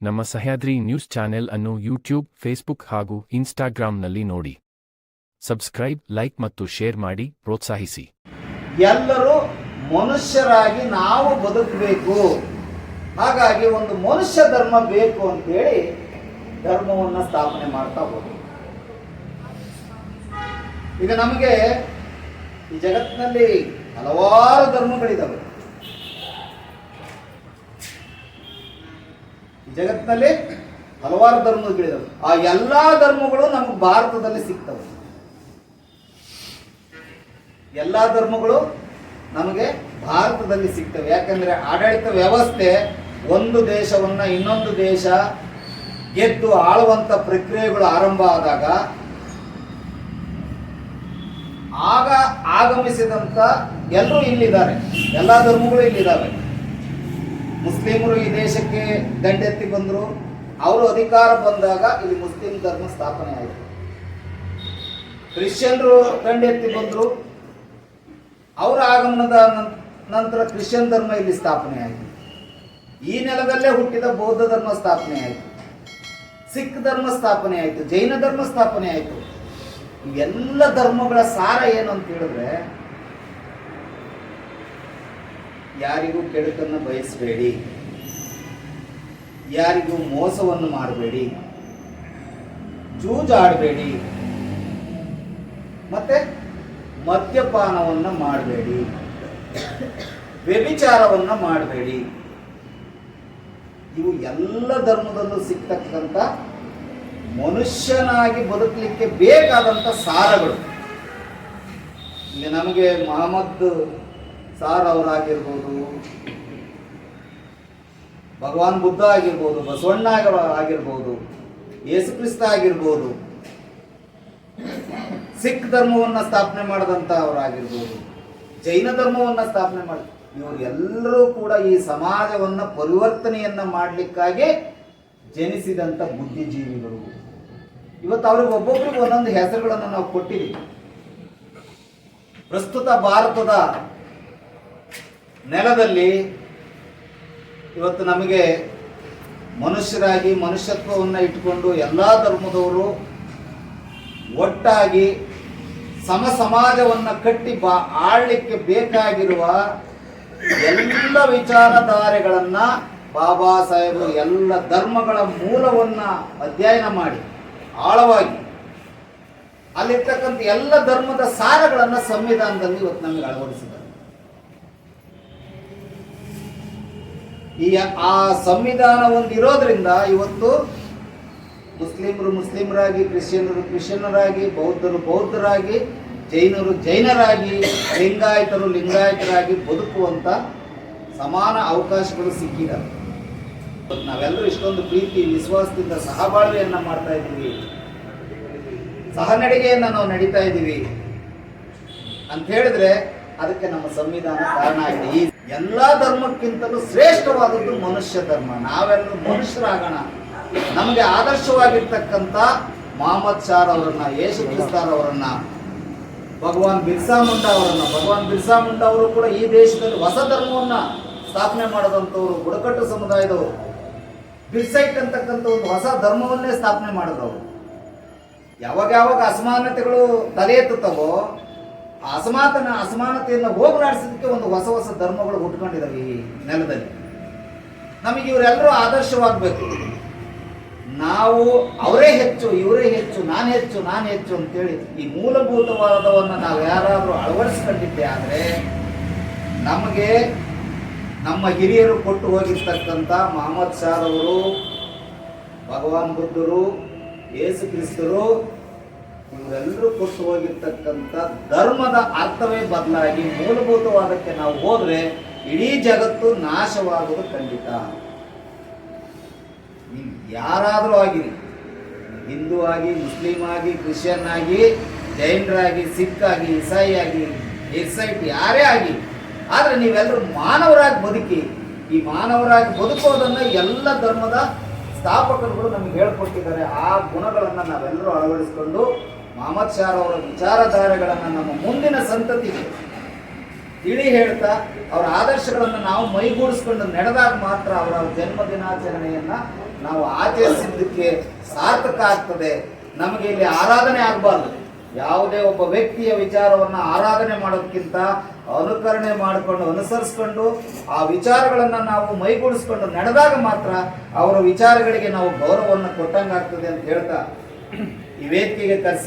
ನಮ್ಮ Sahyadri news channel ಅನ್ನು YouTube, Facebook ಹಾಗೂ ಇನ್ಸ್ಟಾಗ್ರಾಂನಲ್ಲಿ ನೋಡಿ. ಸಬ್ಸ್ಕ್ರೈಬ್, ಲೈಕ್ ಮತ್ತು ಶೇರ್ ಮಾಡಿ, ಪ್ರೋತ್ಸಾಹಿಸಿ. ಎಲ್ಲರೂ ಮನುಷ್ಯರಾಗಿ ನಾವು ಬದುಕಬೇಕು. ಹಾಗಾಗಿ ಒಂದು ಮನುಷ್ಯ ಧರ್ಮ ಬೇಕು ಅಂತೇಳಿ ಧರ್ಮವನ್ನು ಸ್ಥಾಪನೆ ಮಾಡ್ತಾ ಹೋಗಿ ಈಗ ನಮಗೆ ಈ ಜಗತ್ತಿನಲ್ಲಿ ಹಲವಾರು ಧರ್ಮಗಳಿದಾವೆ ಈ ಜಗತ್ತಿನಲ್ಲಿ ಹಲವಾರು ಧರ್ಮಗಳಿದಾವೆ ಆ ಎಲ್ಲಾ ಧರ್ಮಗಳು ನಮಗೆ ಭಾರತದಲ್ಲಿ ಸಿಗ್ತವೆ. ಎಲ್ಲಾ ಧರ್ಮಗಳು ನಮಗೆ ಭಾರತದಲ್ಲಿ ಸಿಗ್ತವೆ. ಯಾಕಂದ್ರೆ ಆಡಳಿತ ವ್ಯವಸ್ಥೆ ಒಂದು ದೇಶವನ್ನ ಇನ್ನೊಂದು ದೇಶ ಗೆದ್ದು ಆಳುವಂತ ಪ್ರಕ್ರಿಯೆಗಳು ಆರಂಭ ಆದಾಗ ಆಗ ಆಗಮಿಸಿದಂತ ಎಲ್ಲರೂ ಇಲ್ಲಿದ್ದಾರೆ. ಎಲ್ಲಾ ಧರ್ಮಗಳು ಇಲ್ಲಿದ್ದಾವೆ. ಮುಸ್ಲಿಮರು ಈ ದೇಶಕ್ಕೆ ದಂಡೆತ್ತಿ ಬಂದರು. ಅವರು ಅಧಿಕಾರ ಬಂದಾಗ ಇಲ್ಲಿ ಮುಸ್ಲಿಂ ಧರ್ಮ ಸ್ಥಾಪನೆ ಆಯಿತು. ಕ್ರಿಶ್ಚಿಯನ್ರು ದಂಡೆತ್ತಿ ಬಂದರು. ಅವರ ಆಗಮನದ ನಂತರ ಕ್ರಿಶ್ಚಿಯನ್ ಧರ್ಮ ಇಲ್ಲಿ ಸ್ಥಾಪನೆ ಆಯಿತು. ಈ ನೆಲದಲ್ಲೇ ಹುಟ್ಟಿದ ಬೌದ್ಧ ಧರ್ಮ ಸ್ಥಾಪನೆ ಆಯಿತು. ಸಿಖ್ ಧರ್ಮ ಸ್ಥಾಪನೆ ಆಯಿತು. ಜೈನ ಧರ್ಮ ಸ್ಥಾಪನೆ ಆಯಿತು. ಇವೆಲ್ಲ ಧರ್ಮಗಳ ಸಾರ ಏನು ಅಂತ ಹೇಳಿದ್ರೆ ಯಾರಿಗೂ ಕೆಡುಕನ್ನು ಬಯಸಬೇಡಿ. ಯಾರಿಗೂ ಮೋಸವನ್ನು ಮಾಡಬೇಡಿ. ಜೂಜಾಡಬೇಡಿ. ಮತ್ತೆ ಮದ್ಯಪಾನವನ್ನು ಮಾಡಬೇಡಿ. ವ್ಯಭಿಚಾರವನ್ನು ಮಾಡಬೇಡಿ. ಇವು ಎಲ್ಲ ಧರ್ಮದಲ್ಲೂ ಸಿಗ್ತಕ್ಕಂಥ ಮನುಷ್ಯನಾಗಿ ಬದುಕಲಿಕ್ಕೆ ಬೇಕಾದಂಥ ಸಾರಗಳು. ನಮಗೆ ಮಹಮ್ಮದ್ ಸಾರ್ ಅವರಾಗಿರ್ಬೋದು, ಭಗವಾನ್ ಬುದ್ಧ ಆಗಿರ್ಬೋದು, ಬಸವಣ್ಣ ಆಗಿರ್ಬೋದು, ಯೇಸು ಕ್ರಿಸ್ತ ಆಗಿರ್ಬೋದು, ಸಿಖ್ ಧರ್ಮವನ್ನು ಸ್ಥಾಪನೆ ಮಾಡಿದಂಥ ಅವರಾಗಿರ್ಬೋದು, ಜೈನ ಧರ್ಮವನ್ನು ಸ್ಥಾಪನೆ ಮಾಡಿ, ಇವರು ಎಲ್ಲರೂ ಕೂಡ ಈ ಸಮಾಜವನ್ನು ಪರಿವರ್ತನೆಯನ್ನ ಮಾಡಲಿಕ್ಕಾಗಿ ಜನಿಸಿದಂಥ ಬುದ್ಧಿಜೀವಿಗಳು. ಇವತ್ತು ಅವ್ರಿಗೆ ಒಬ್ಬೊಬ್ಬರಿಗೆ ಒಂದೊಂದು ಹೆಸರುಗಳನ್ನು ನಾವು ಕೊಟ್ಟಿದ್ದೀವಿ. ಪ್ರಸ್ತುತ ಭಾರತದ ನೆಲದಲ್ಲಿ ಇವತ್ತು ನಮಗೆ ಮನುಷ್ಯರಾಗಿ ಮನುಷ್ಯತ್ವವನ್ನು ಇಟ್ಟುಕೊಂಡು ಎಲ್ಲ ಧರ್ಮದವರು ಒಟ್ಟಾಗಿ ಸಮ ಸಮಾಜವನ್ನು ಕಟ್ಟಿ ಬಾ ಆಳ್ಲಿಕ್ಕೆ ಬೇಕಾಗಿರುವ ಎಲ್ಲ ವಿಚಾರಧಾರೆಗಳನ್ನು ಬಾಬಾ ಸಾಹೇಬರು ಎಲ್ಲ ಧರ್ಮಗಳ ಮೂಲವನ್ನು ಅಧ್ಯಯನ ಮಾಡಿ ಆಳವಾಗಿ ಅಲ್ಲಿರ್ತಕ್ಕಂಥ ಎಲ್ಲ ಧರ್ಮದ ಸಾರಗಳನ್ನು ಸಂವಿಧಾನದಲ್ಲಿ ಇವತ್ತು ನಮಗೆ ಅಳವಡಿಸಿದ್ದಾರೆ. ಈ ಆ ಸಂವಿಧಾನ ಒಂದು ಇರೋದ್ರಿಂದ ಇವತ್ತು ಮುಸ್ಲಿಮರು ಮುಸ್ಲಿಮರಾಗಿ, ಕ್ರಿಶ್ಚಿಯನರು ಕ್ರಿಶ್ಚಿಯನರಾಗಿ ಬೌದ್ಧರು ಬೌದ್ಧರಾಗಿ, ಜೈನರು ಜೈನರಾಗಿ, ಲಿಂಗಾಯತರು ಲಿಂಗಾಯತರಾಗಿ ಬದುಕುವಂಥ ಸಮಾನ ಅವಕಾಶಗಳು ಸಿಕ್ಕಿದ್ದಾವೆ ನಾವೆಲ್ಲರೂ ಇಷ್ಟೊಂದು ಪ್ರೀತಿ, ವಿಶ್ವಾಸದಿಂದ ಸಹಬಾಳ್ವೆಯನ್ನು ಮಾಡ್ತಾ ಇದ್ದೀವಿ. ಸಹನಡಿಗೆಯನ್ನು ನಾವು ನಡೀತಾ ಇದ್ದೀವಿ. ಅಂತ ಹೇಳಿದ್ರೆ ಅದಕ್ಕೆ ನಮ್ಮ ಸಂವಿಧಾನ ಕಾರಣ ಆಗಿದೆ. ಈ ಎಲ್ಲಾ ಧರ್ಮಕ್ಕಿಂತಲೂ ಶ್ರೇಷ್ಠವಾದದ್ದು ಮನುಷ್ಯ ಧರ್ಮ. ನಾವೆಲ್ಲರೂ ಮನುಷ್ಯರಾಗೋಣ. ನಮಗೆ ಆದರ್ಶವಾಗಿರ್ತಕ್ಕಂಥ ಮಹಮ್ಮದ್ ಶಾರ್ ಅವರನ್ನ, ಯೇಸು ಕ್ರಿಸ್ತಾರ್ ಅವರನ್ನ, ಭಗವಾನ್ ಬಿರ್ಸಾ ಮುಂಡಾ ಅವರನ್ನ, ಭಗವಾನ್ ಬಿರ್ಸಾ ಮುಂಡಾ ಅವರು ಕೂಡ ಈ ದೇಶದಲ್ಲಿ ಹೊಸ ಧರ್ಮವನ್ನ ಸ್ಥಾಪನೆ ಮಾಡದಂತವರು ಬುಡಕಟ್ಟು ಸಮುದಾಯದವರು. ಬಿರ್ಸೈಟ್ ಅಂತಕ್ಕಂಥ ಒಂದು ಹೊಸ ಧರ್ಮವನ್ನೇ ಸ್ಥಾಪನೆ ಮಾಡಿದವರು. ಯಾವಾಗ ಯಾವಾಗ ಅಸಮಾನತೆಗಳು ತಲೆ ಎತ್ತುತ್ತವೋ ಅಸಮಾತನ ಅಸಮಾನತೆಯನ್ನು ಹೋಗಲಾಡಿಸೋದಕ್ಕೆ ಒಂದು ಹೊಸ ಹೊಸ ಧರ್ಮಗಳು ಹುಟ್ಕೊಂಡಿದ್ದಾವೆ ಈ ನೆಲದಲ್ಲಿ. ನಮಗೆ ಇವರೆಲ್ಲರೂ ಆದರ್ಶವಾಗಬೇಕು. ನಾವು ಅವರೇ ಹೆಚ್ಚು, ಇವರೇ ಹೆಚ್ಚು, ನಾನು ಹೆಚ್ಚು ನಾನು ಹೆಚ್ಚು ಅಂತೇಳಿ ಈ ಮೂಲಭೂತವಾದವನ್ನು ನಾವು ಯಾರಾದರೂ ಅಳವಡಿಸ್ಕೊಂಡಿದ್ದೆ ಆದರೆ ನಮಗೆ ನಮ್ಮ ಹಿರಿಯರು ಕೊಟ್ಟು ಹೋಗಿರ್ತಕ್ಕಂಥ ಮಹಮ್ಮದ್ ಅವರು ಭಗವಾನ್ ಬುದ್ಧರು, ಯೇಸು ಕ್ರಿಸ್ತರು ಇವರೆಲ್ಲರೂ ಕೊಟ್ಟು ಹೋಗಿರ್ತಕ್ಕಂಥ ಧರ್ಮದ ಅರ್ಥವೇ ಬದಲಾಗಿ ಮೂಲಭೂತವಾದಕ್ಕೆ ನಾವು ಹೋದ್ರೆ ಇಡೀ ಜಗತ್ತು ನಾಶವಾಗುವುದು ಖಂಡಿತ. ನೀವು ಯಾರಾದರೂ ಆಗಿರಿ. ಹಿಂದೂ ಆಗಿ, ಮುಸ್ಲಿಂ ಆಗಿ, ಕ್ರಿಶ್ಚಿಯನ್ ಆಗಿ ಜೈನರಾಗಿ ಸಿಖ್ ಆಗಿ, ಇಸಾಯಿ ಆಗಿ ಎಸ್ಐಟ್ ಯಾರೇ ಆಗಿ, ಆದರೆ ನೀವೆಲ್ಲರೂ ಮಾನವರಾಗಿ ಬದುಕಿ, ಈ ಮಾನವರಾಗಿ ಬದುಕೋದನ್ನ ಎಲ್ಲ ಧರ್ಮದ ಸ್ಥಾಪಕರುಗಳು ನಮಗೆ ಹೇಳ್ಕೊಟ್ಟಿದ್ದಾರೆ. ಆ ಗುಣಗಳನ್ನು ನಾವೆಲ್ಲರೂ ಅಳವಡಿಸಿಕೊಂಡು ಮೊಹಮ್ಮದ್ ಅವರ ವಿಚಾರಧಾರೆಗಳನ್ನು ನಮ್ಮ ಮುಂದಿನ ಸಂತತಿಗೆ ತಿಳಿ ಹೇಳ್ತಾ ಅವರ ಆದರ್ಶಗಳನ್ನು ನಾವು ಮೈಗೂಡಿಸ್ಕೊಂಡು ನಡೆದಾಗ ಮಾತ್ರ ಅವರ ಜನ್ಮ ದಿನಾಚರಣೆಯನ್ನ ನಾವು ಆಚರಿಸಿದ್ದಕ್ಕೆ ಸಾರ್ಥಕ ಆಗ್ತದೆ. ನಮಗೆ ಇಲ್ಲಿ ಆರಾಧನೆ ಆಗಬಾರ್ದು. ಯಾವುದೇ ಒಬ್ಬ ವ್ಯಕ್ತಿಯ ವಿಚಾರವನ್ನು ಆರಾಧನೆ ಮಾಡೋದಕ್ಕಿಂತ ಅನುಕರಣೆ ಮಾಡಿಕೊಂಡು ಅನುಸರಿಸ್ಕೊಂಡು ಆ ವಿಚಾರಗಳನ್ನು ನಾವು ಮೈಗೂಡಿಸ್ಕೊಂಡು ನಡೆದಾಗ ಮಾತ್ರ ಅವರ ವಿಚಾರಗಳಿಗೆ ನಾವು ಗೌರವವನ್ನು ಕೊಟ್ಟಂಗಾಗ್ತದೆ ಅಂತ ಹೇಳ್ತಾ. ಈ ವೇದಿಕೆಗೆ ಕರೆಸಿ